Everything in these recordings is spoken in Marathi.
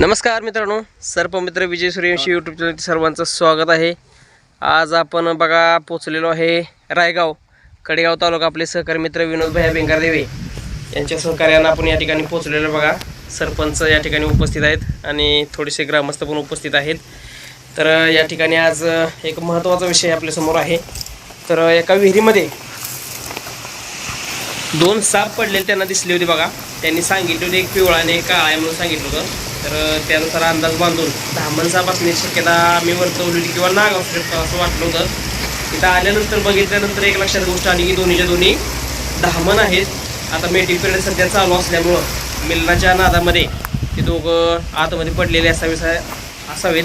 नमस्कार मित्रांनो सर्पमित्र विजय सूर्यवंशी यूट्यूब चॅनल सर्वांचं स्वागत आहे. आज आपण बघा पोचलेलो आहे रायगाव कडेगाव तालुका आपले सहकारी मित्र विनोद भैया बेंगारदेवे. यांच्या सहकार्यानं आपण या ठिकाणी पोचलेलो बघा. सरपंच या ठिकाणी उपस्थित आहेत आणि थोडेसे ग्रामस्थ पण उपस्थित आहेत. तर या ठिकाणी आज एक महत्त्वाचा विषय आपल्यासमोर आहे. तर एका विहिरीमध्ये दोन साप पडलेले त्यांना दिसले होते बघा. त्यांनी सांगितले होते एक पिवळा आणि एक काळा आहे म्हणून सांगितलं होतं. तर त्यानुसार अंदाज बांधून धामण साप असण्याची शक्यता आम्ही वर्तवलेली किंवा नाग असू शकतो असं वाटलं होतं. तिथं आल्यानंतर बघितल्यानंतर एक लक्षात गोष्ट आली की दोन्हीच्या दोन्ही धामण आहेत. आता मेटिंग पिरियड सध्या चालू असल्यामुळं मिलनाच्या नादामध्ये ते दोघं आतमध्ये पडलेले असावे असावेत.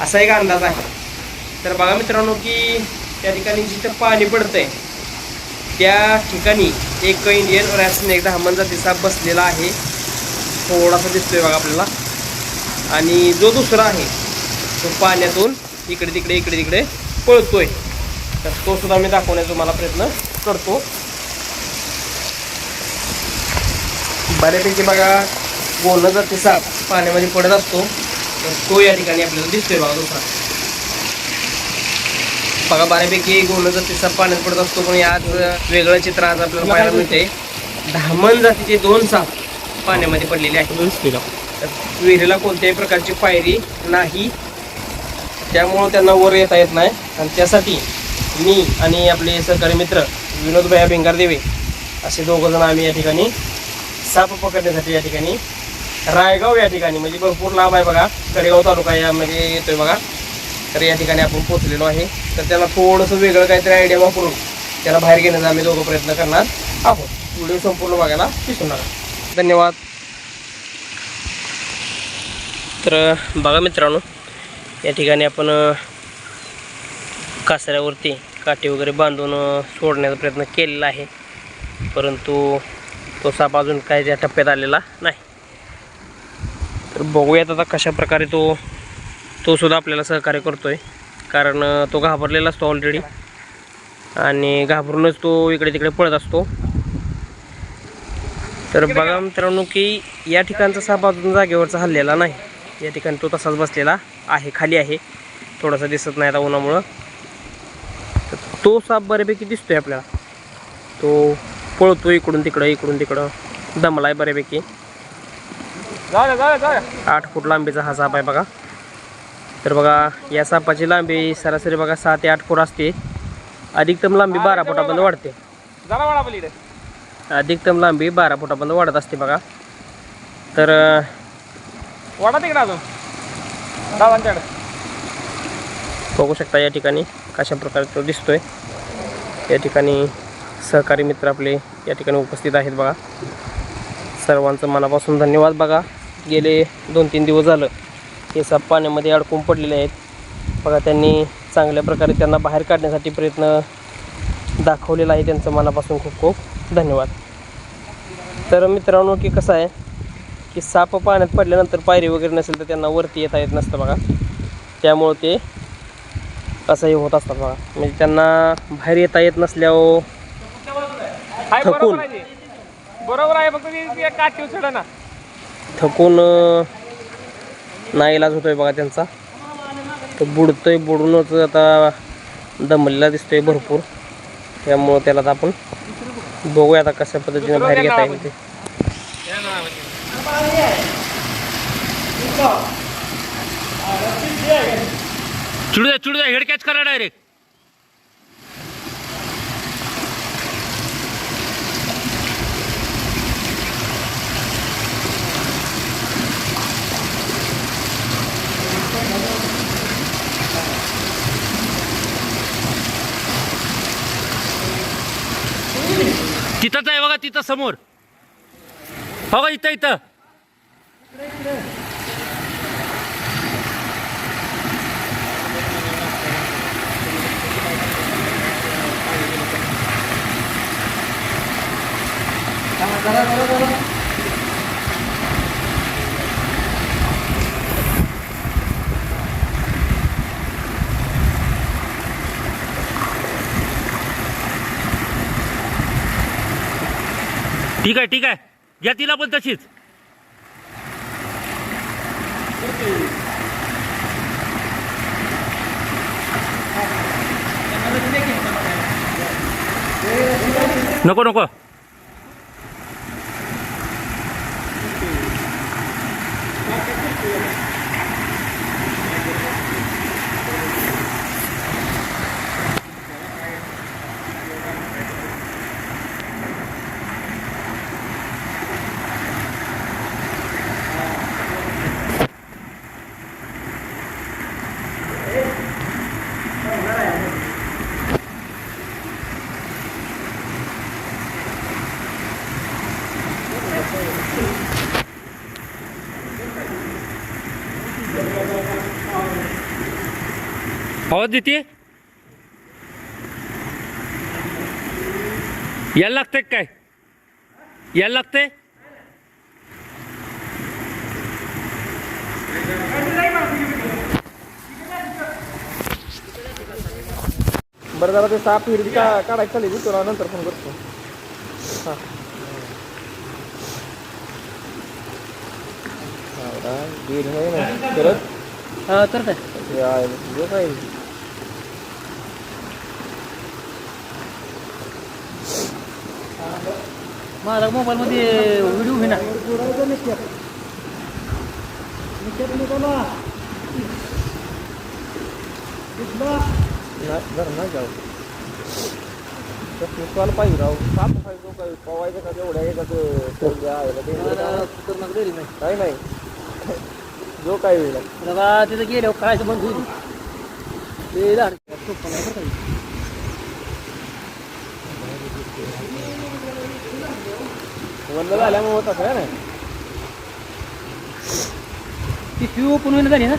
असा एक अंदाज आहे. तर बघा मित्रांनो की त्या ठिकाणी जिथं पाणी पडतं आहे त्या ठिकाणी एक इंडियन रॅस्नेक धामण जातीचा बसलेला आहे. थोडासा दिसतोय बघा आपल्याला. आणि जो दुसरा आहे तो पाण्यातून इकडे तिकडे इकडे तिकडे पळतोय. तर तो सुद्धा मी दाखवण्याचा तुम्हाला प्रयत्न करतो. बऱ्यापैकी बघा बोलणं जाते साप पाण्यामध्ये पडत असतो तर तो या ठिकाणी आपल्याला दिसतोय बघा दुसरा. बघा बऱ्यापैकी गोल जाती साप पाण्यात पडत असतो पण आज वेगळं चित्र आज आपल्याला पाहायला मिळते धामण जातीचे दोन साप पाण्यामध्ये पडलेले आहेत. विहिरीला कोणत्याही प्रकारची पायरी नाही. त्यामुळं त्यांना वर येता येत नाही. आणि त्यासाठी मी आणि आपले सहकारी मित्र विनोद भैया बेंगारदेवे असे दोघंजण आम्ही या ठिकाणी साप पकडण्यासाठी या ठिकाणी रायगाव या ठिकाणी म्हणजे भरपूर लांब आहे बघा. कडेगाव तालुका यामध्ये येतोय बघा. तर या ठिकाणी आपण पोहोचलेलो आहे. तर त्याला थोडंसं वेगळं काहीतरी आयडिया वापरून त्याला बाहेर घेण्याचा आम्ही दोघं प्रयत्न करणार आहोत. व्हिडिओ संपूर्ण बघायला विसरू नका. धन्यवाद. तर बघा मित्रांनो या ठिकाणी आपण कासऱ्यावरती काठी वगैरे बांधून सोडण्याचा प्रयत्न केलेला आहे. परंतु तो साप अजून काही त्या टप्प्यात आलेला नाही. तर बघूयात आता कशा प्रकारे तो तो सुद्धा आपल्याला सहकार्य करतो आहे कारण तो घाबरलेला असतो ऑलरेडी आणि घाबरूनच तो इकडे तिकडे पळत असतो. तर बघा मित्रांनो की या ठिकाणचा साप अजून जागेवरचा हल्लेला नाही. या ठिकाणी तो तसाच बसलेला आहे खाली आहे. थोडासा दिसत नाही आता उन्हामुळं. तर तो साप बऱ्यापैकी दिसतोय आपल्याला. तो पळतो इकडून तिकडं इकडून तिकडं. दमलाय बऱ्यापैकी. आठ फूट लांबीचा हा साप आहे बघा. तर बघा या सापाची लांबी सरासरी बघा सहा ते आठ फूट असते. अधिकतम लांबी बारा फुटापर्यंत वाढते. अधिकतम लांबी बारा फुटापर्यंत वाढत असते बघा. तर वाडा तिकडे अजून. दादांच्याकडे बघू शकता या ठिकाणी कशा प्रकारे तो दिसतोय. या ठिकाणी सहकारी मित्र आपले या ठिकाणी उपस्थित आहेत बघा. सर्वांचं मनापासून धन्यवाद बघा. गेले दोन तीन दिवस झालं. हे साप पाण्यामध्ये अडकून पडलेले आहेत. बघा त्यांनी चांगल्या प्रकारे त्यांना बाहेर काढण्यासाठी प्रयत्न दाखवलेला आहे त्यांचं मनापासून खूप खूप धन्यवाद. तर मित्रांनो की कसं आहे? की साप पाण्यात पडल्यानंतर पायरी वगैरे नसेल तर त्यांना वरती येता येत नसतं बघा. त्यामुळं ते असंही होत असतात बघा. म्हणजे त्यांना बाहेर येता येत नसल्यावर थकून. बरोबर आहे फक्त ना. थकून नाईलाज होतोय बघा त्यांचा. तो बुडतोय बुडूनच आता दमलेला दिसतोय भरपूर. त्यामुळं त्याला आता आपण बघूया आता कशा पद्धतीने बाहेर घेता येईल ते. चिडू द्या चिडू द्या हेड कॅच करा डायरेक्ट तिथंच आहे बघा तिथं समोर. हो इथं इथं. ठीक आहे ठीक आहे. घ्या तिला पण तशीच. नको नको. आवाज देते यायला लागतंय काय? यायला लागतंय? बरं जरा ते साप हिरवी का काढायची चालेल तुला नंतर फोन करतो. हा. हा. परत तर काय ते आहे, जो काय? माझ्या मोबाईलमध्ये व्हिडिओ घेणार. बरं नाही जाऊ कॉल पाहिजे राव साप पाहिजे काही पवायचं का तेवढ्या एकाच आहे नाही. नाही जो काय होईल तिथं गेल्यावर काय बंद होईल? ते बंद झाल्यामुळे होत असं ना. ती फ्यू ओपन होईना झाली ना.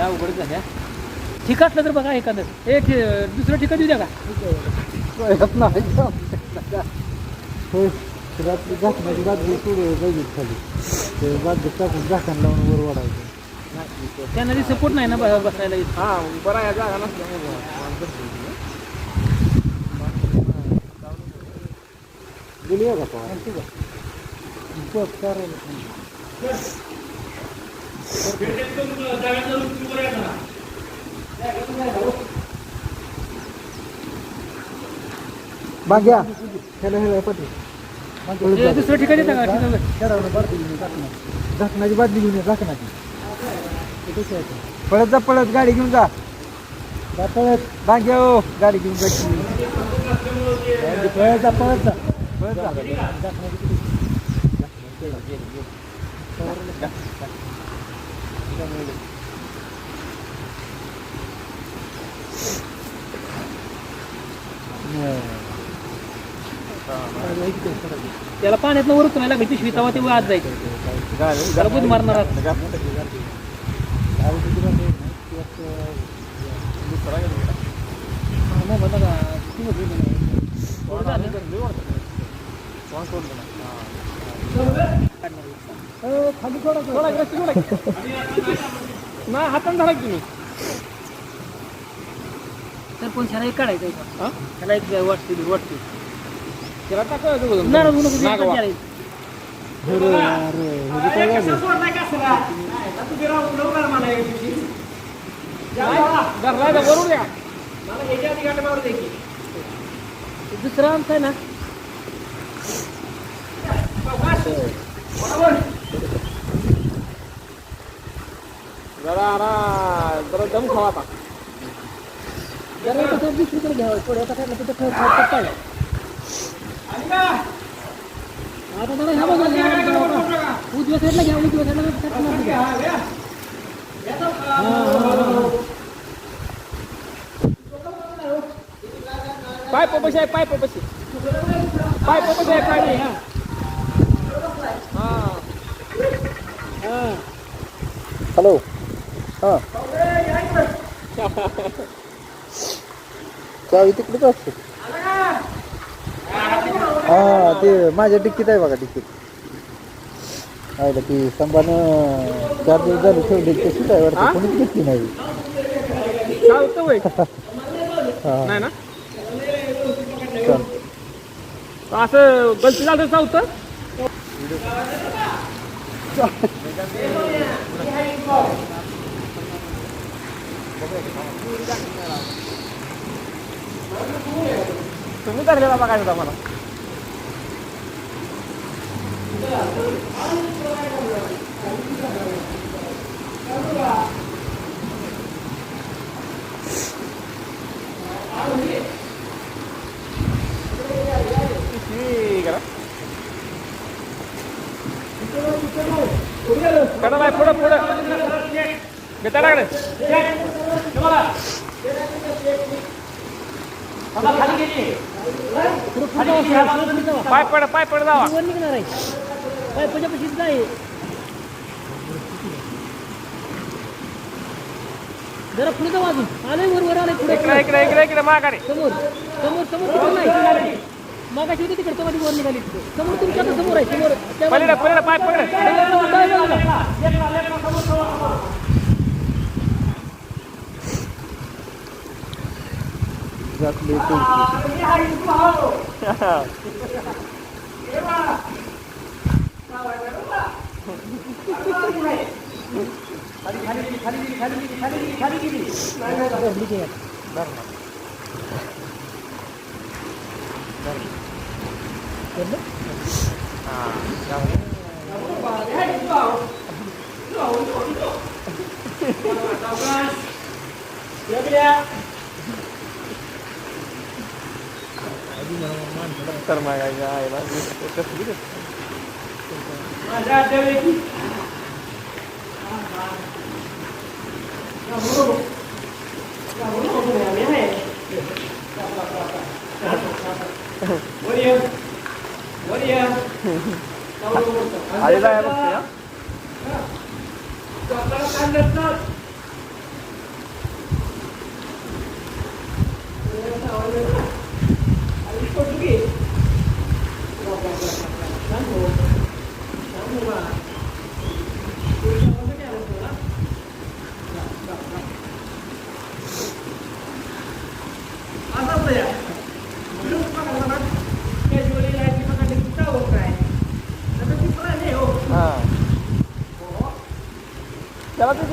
अवघड झाल्या ठीक असलं तर बघा एखादं. एक दुसरं ठिकाण देऊ द्या का? रात्री घासण्याची बाजू सोडून पाहिजे खाली ते बाजू टाकून झाकण लावून वर वाढायचं त्यांना ती सपोर्ट नाही ना ब- बसायला इथं. हा बरा या जागा नसल्यामुळे गेली आहे का पवार? बघ, चालेल. माग्या ह्याला ह्याला पाठी ते दुसरं ठिकाण देता का? ठिकाण खेळावलं बादली घेऊन ये, झाकणाची बादली घेऊन झाकणाची? पळत जा पळत. गाडी घेऊन जा. जा पळत. मागे हो. गाडी घेऊन पळत जा पळत जा. पळत जा. किती? त्याला पाण्यात वर उतरायला लागेल पिशवी तेव्हा ते आज जायचं त्याला बुध मारणार आहात. हा, मोबाईल बघा, किती मोठी आहे म्हणे. थोडं झालं. सोडा की रस्ते सोडा की. नाही हाताने धरा की तुम्ही तर पण त्याला एक काढायचं आहे का? हा? त्याला एक वाटते वाटते त्याला टाकायचं बघून. नाही नको, नको, ते नागवा. करायचं. अरे अरे हे जे काय झालं? धरलाय तर वरून द्या दुसरं आमचं आहे ना जरा ना जरा दम खावा आता जरा कसं दुसरीकडे घ्यावं थोडं आता काय तिथं खरं खरं पाहिजे आता जरा ह्या घ्या. उजव्या साईडला घ्या उजव्या साईडला. पाय पपशी आहे पाय पपशी पाय पपशी आहे पाय हा हा हॅलो हां असते हा ते माझ्या डिक्कीत आहे बघा डिक्कीत. आहे ती संभानं चार दिवस झाले ठेवली कशी काय वाटतं. कोणीच घेतली नाही. चालतं वय हा. नाही ना? चाल. असं गलती झालं चालतं. तुम्ही धरलेला बघायचं होता मला कडा बाय पुढं. पुढं लागले पाय पड पाय पड जावा. वर निघणार आहे. काय पजापशीच नाही जरा पुढे जाऊ अजून. आलंय वर वर आलंय पुढे. इकडे इकडे इकडे इकडे माघारी. समोर समोर समोर तिकडे नाही मागाशी होती तिकडे तुम्हाला वर निघाली तिकडे. समोर तुमच्या आता समोर आहे समोर. त्या पलीकडे पलीकडे पाय पकड. डाव्या बाजूला. घातली तुळशी धरली की यात. तर मागायचं आहे ना कसली आधी जायला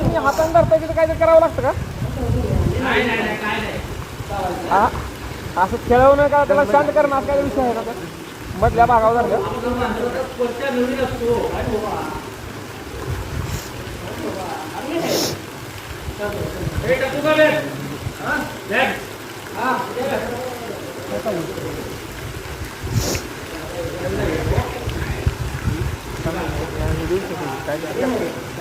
तुम्ही हाताने धरताय तिथं काहीतरी करावं लागतं का हा? असं खेळवणं का त्याला शांत करणं, असं काय विषय आहे तो? मधल्या भागावर धरलं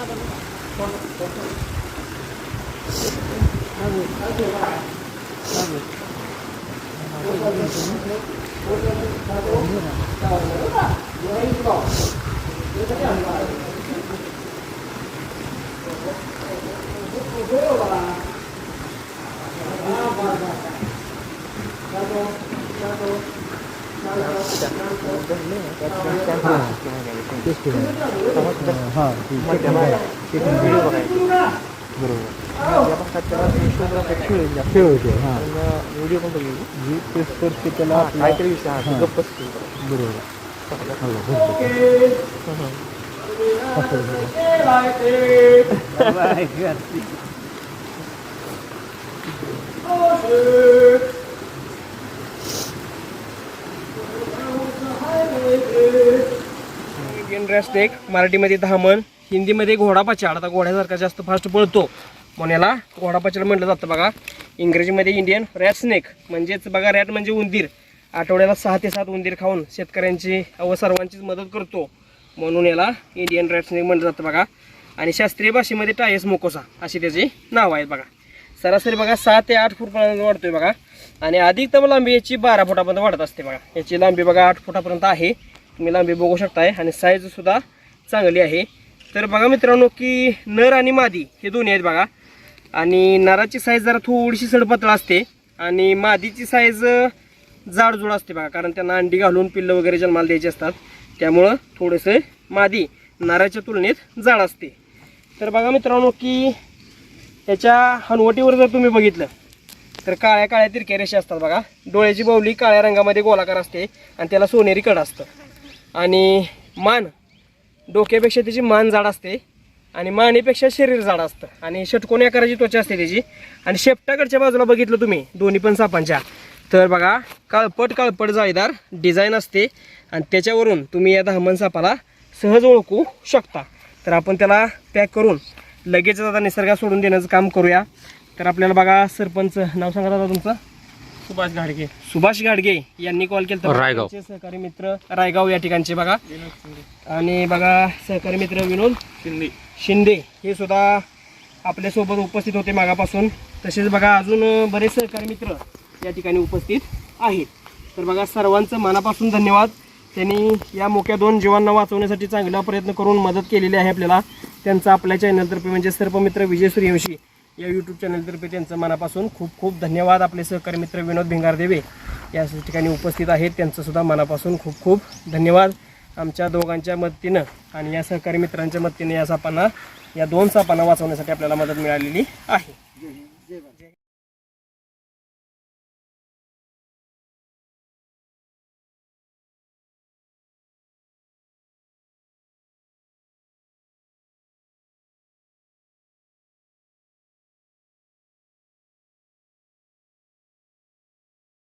होते हा व्हिडिओ पण बघितली जी ते स्पर्श त्याला आपला- काहीतरी विषय हा हा. गप्पच बरोबर हो, रेस्ट एक. मराठीमध्ये धामण हिंदीमध्ये घोडा आता घोड्यासारखा जास्त फास्ट पळतो. म्हणून याला घोडा म्हटलं जातं बघा. इंग्रजीमध्ये इंडियन रॅट स्नेक. म्हणजेच बघा रॅट म्हणजे उंदीर. आठवड्याला सहा ते सात उंदीर खाऊन शेतकऱ्यांची व सर्वांचीच मदत करतो. म्हणून याला इंडियन रॅट स्नेक म्हटलं जातं बघा. आणि शास्त्रीय भाषेमध्ये टायस मोकोसा अशी त्याची नाव आहेत बघा. सरासरी बघा सहा ते आठ फूटपर्यंत वाढतोय बघा. आणि अधिकतम लांबी याची बारा फुटापर्यंत वाढत असते बघा. याची लांबी बघा आठ फुटापर्यंत आहे. तुम्ही लांबी बघू शकताय आणि साईज सुद्धा चांगली आहे. तर बघा मित्रांनो की नर आणि मादी हे दोन्ही आहेत बघा. आणि नराची साईज जरा थोडीशी सडपतळ असते आणि मादीची साईज जाडजूड असते बघा. कारण त्यांना अंडी घालून पिल्लं वगैरे जन्माला द्यायची असतात. त्यामुळं थोडंसं मादी नाराच्या तुलनेत जाड असते. तर बघा मित्रांनो की त्याच्या हनवटीवर जर तुम्ही बघितलं तर काळ्या काळ्या तिरक्या रेषा असतात बघा. डोळ्याची बावली काळ्या रंगामध्ये गोलाकार असते आणि त्याला सोनेरी कड असतं. आणि मान. डोक्यापेक्षा त्याची मान जाड असते. आणि मानेपेक्षा शरीर जाड असतं. आणि षटकोणी आकाराची त्वचा असते त्याची. आणि शेपटाकडच्या बाजूला बघितलं तुम्ही दोन्ही पण सापांच्या. तर बघा काळपट काळपट जाळीदार डिझाईन असते. आणि त्याच्यावरून तुम्ही या दहमन सापाला सहज ओळखू शकता. तर आपण त्याला पॅक करून लगेचच आता निसर्गात सोडून देण्याचं काम करूया. तर आपल्याला बघा सरपंच नाव सांगा दादा तुमचं? सुभाष घाडगे. सुभाष घाडगे यांनी कॉल केला रायगाव. सहकारी मित्र रायगाव या ठिकाणचे बघा. आणि बघा सहकारी मित्र विनोद शिंदे. शिंदे हे सुद्धा आपल्यासोबत उपस्थित होते मागापासून. तसेच बघा अजून बरेच सहकारी मित्र या ठिकाणी उपस्थित आहेत. तर बघा सर्वांचं मनापासून धन्यवाद. त्यांनी या मोक्या दोन जीवांना वाचवण्यासाठी चांगला प्रयत्न करून मदत केलेली आहे आपल्याला. त्यांचं आपल्या चॅनलतर्फे म्हणजे सर्पमित्र विजय सूर्यवंशी. या यूट्यूब चॅनलतर्फे त्यांचं मनापासून खूप खूप धन्यवाद. आपले सहकारी मित्र विनोद भिंगारदेवे या ठिकाणी उपस्थित आहेत. त्यांचंसुद्धा मनापासून खूप खूप धन्यवाद. आमच्या दोघांच्या मदतीनं आणि या सहकारी मित्रांच्या मदतीनं या सापांना या दोन सापांना वाचवण्यासाठी आपल्याला मदत मिळालेली आहे.